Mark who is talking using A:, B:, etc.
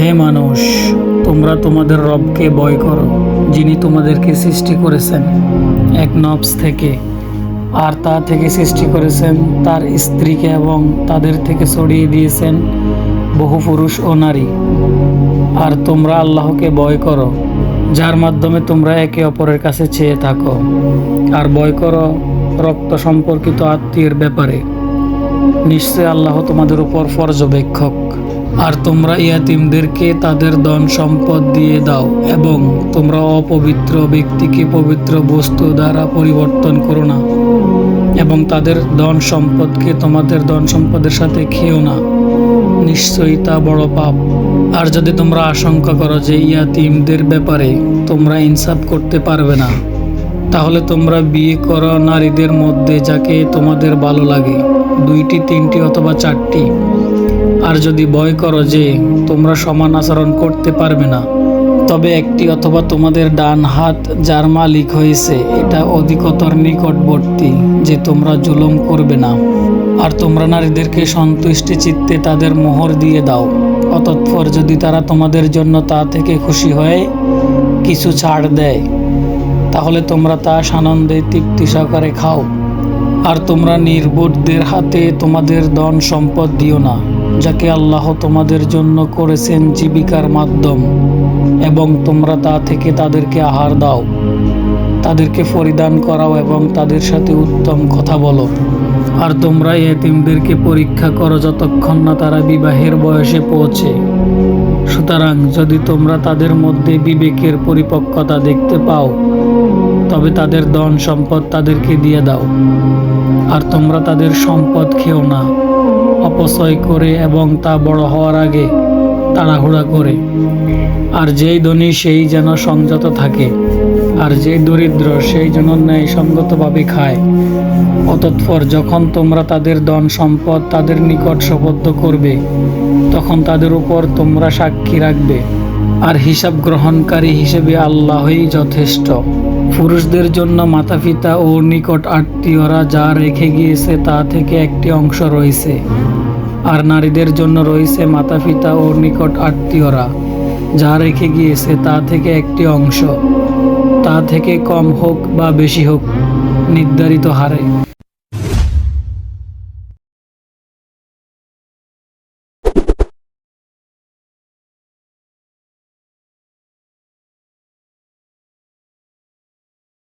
A: হে মানুষ, তোমরা তোমাদের রবকে ভয় করো, যিনি তোমাদেরকে সৃষ্টি করেছেন। এক নবস থেকে আর তা থেকে সৃষ্টি করেছেন, তার স্ত্রীকে এবং তাদের থেকে ছড়িয়ে দিয়েছেন বহু পুরুষ ও নারী। আর তোমরা আল্লাহকে ভয় করো, যার মাধ্যমে তোমরা একে অপরের কাছে চেয়ে থাকো। আর ভয় করো রক্ত সম্পর্কিত আত্মীয়ের ব্যাপারে। নিশ্চয় আল্লাহ তোমাদের উপর পর্যবেক্ষক। আর তোমরা ইয়াতিমদেরকে তাদের ধন সম্পদ দিয়ে দাও এবং তোমরা অপবিত্র ব্যক্তিকে পবিত্র বস্তু দ্বারা পরিবর্তন করো না এবং তাদের ধন সম্পদকে তোমাদের ধন সম্পদের সাথে খেও না। নিশ্চয়ই তা বড় পাপ। আর যদি তোমরা আশঙ্কা করো যে ইয়াতিমদের ব্যাপারে তোমরা ইনসাফ করতে পারবে না, তাহলে তোমরা বিয়ে করা নারীদের মধ্যে যাকে তোমাদের ভালো লাগে, দুইটি, তিনটি অথবা চারটি আর যদি ভয় করো যে তোমরা সমান আচরণ করতে পারবে না, তবে একটি অথবা তোমাদের ডান হাত যার মালিক হয়েছে, এটা অধিকতর নিকটবর্তী যে তোমরা জুলুম করবে না। আর তোমরা নারীদেরকে সন্তুষ্টি চিত্তে তাদের মোহর দিয়ে দাও। অতঃপর যদি তারা তোমাদের জন্য তা থেকে খুশি হয়ে কিছু ছাড় দেয়, তাহলে তোমরা তা সানন্দে তৃপ্তি সহকারে খাও। আর তোমরা নির্বোধদের হাতে তোমাদের ধন সম্পদ দিও না। যাকে আল্লাহ তোমাদের জন্য করেছেন জীবিকার মাধ্যম, এবং তোমরা তা থেকে তাদেরকে আহার দাও, তাদেরকে পরিধান করাও এবং তাদের সাথে উত্তম কথা বলো। আর তোমরা এতিমদেরকে পরীক্ষা করো যতক্ষণ না তারা বিবাহের বয়সে পৌঁছে। সুতরাং যদি তোমরা তাদের মধ্যে বিবেকের পরিপক্কতা দেখতে পাও, তবে তাদের ধন সম্পদ তাদেরকে দিয়ে দাও। আর তোমরা তাদের সম্পদ খেও না। অপচয় করে এবং তা বড় হওয়ার আগে তাড়াহুড়া করে। আর যেই ধনী সেই যেন সংযত থাকে, আর যে দরিদ্র সেই যেন ন্যায়সঙ্গতভাবে খায়। অতৎপর যখন তোমরা তাদের ধন সম্পদ তাদের নিকট সুবদ্ধ করবে, তখন তাদের উপর তোমরা সাক্ষী রাখবে, আর হিসাব গ্রহণকারী হিসেবে আল্লাহই যথেষ্ট। পুরুষদের জন্য মাতা পিতা ও নিকট আত্মীয়রা যা রেখে গিয়েছে তা থেকে একটি অংশ রয়েছে। আর নারীদের জন্য রয়েছে মাতা পিতা ও নিকট আত্মীয়রা, যা রেখে গিয়েছে তা থেকে একটি অংশ। তা থেকে কম হোক বা বেশি হোক, নির্ধারিত হারে।